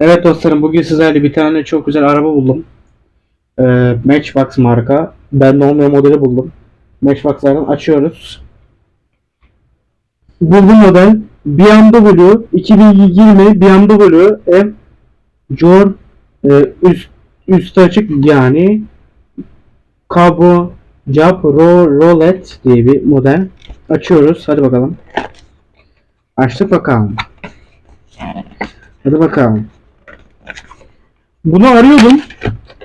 Evet dostlarım bugün sizlerle bir tane çok güzel araba buldum. Ee, Matchbox marka. Ben de olmayan modeli buldum. Matchbox'lardan açıyoruz. Buldum model BMW 2020 BMW M Jor e, üst, üst açık yani Cabo Jab Ro Rolet diye bir model. Açıyoruz. Hadi bakalım. Açtık bakalım. Hadi bakalım. Bunu arıyordum.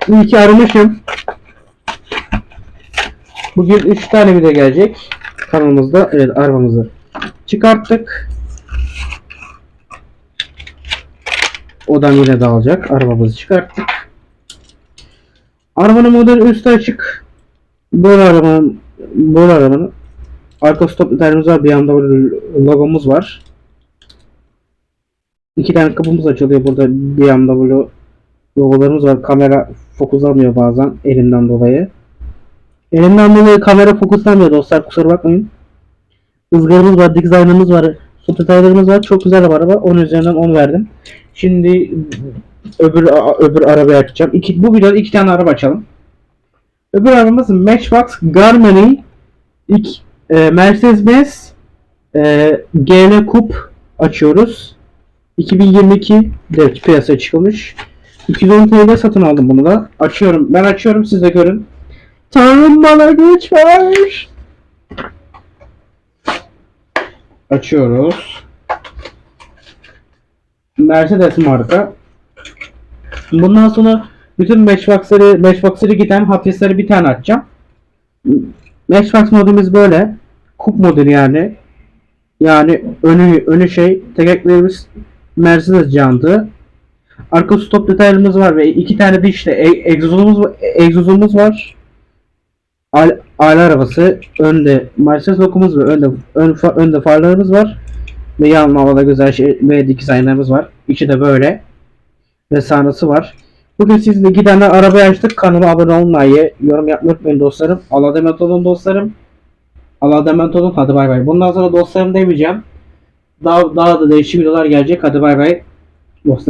İyi ki aramışım. Bugün 3 tane video gelecek. Kanalımızda evet arabamızı çıkarttık. Odan yine dağılacak. Arabamızı çıkarttık. Arabanın modeli üstü açık. Böyle arabanın böyle arabanın arka stop detayımız var. Bir yanda böyle logomuz var. İki tane kapımız açılıyor burada böyle logolarımız var. Kamera fokuslamıyor bazen elimden dolayı. Elimden dolayı kamera fokuslamıyor dostlar kusura bakmayın. Izgaramız var, dikiz aynamız var, su detaylarımız var. Çok güzel bir araba. 10 üzerinden 10 verdim. Şimdi öbür öbür arabayı açacağım. İki, bu videoda iki tane araba açalım. Öbür arabamız Matchbox Garmany ilk e, Mercedes-Benz e, GL Coupe açıyoruz. 2022 de piyasaya çıkılmış. 210 TL satın aldım bunu da. Açıyorum. Ben açıyorum siz de görün. Tanrım bana güç ver. Açıyoruz. Mercedes marka. Bundan sonra bütün Matchbox'ları Matchbox'ları giden hafifleri bir tane açacağım. Matchbox modumuz böyle. Kup modeli yani. Yani önü önü şey tekerleklerimiz Mercedes jantı. Arka stop detaylarımız var ve iki tane de işte e- egzozumuz var- egzozumuz var. Aile arabası önde Mercedes lokumuz ve önde ön, önde farlarımız var. Ve yan havada güzel şey ve dikiz var. İçi de böyle. Ve sahnası var. Bugün sizinle gidenler arabayı açtık. Kanalıma abone olmayı, yorum yapmayı unutmayın dostlarım. Allah'a emanet olun dostlarım. Allah'a emanet olun. Hadi bay bay. Bundan sonra dostlarım demeyeceğim. Daha, daha da değişik videolar gelecek. Hadi bay bay. Dostlar.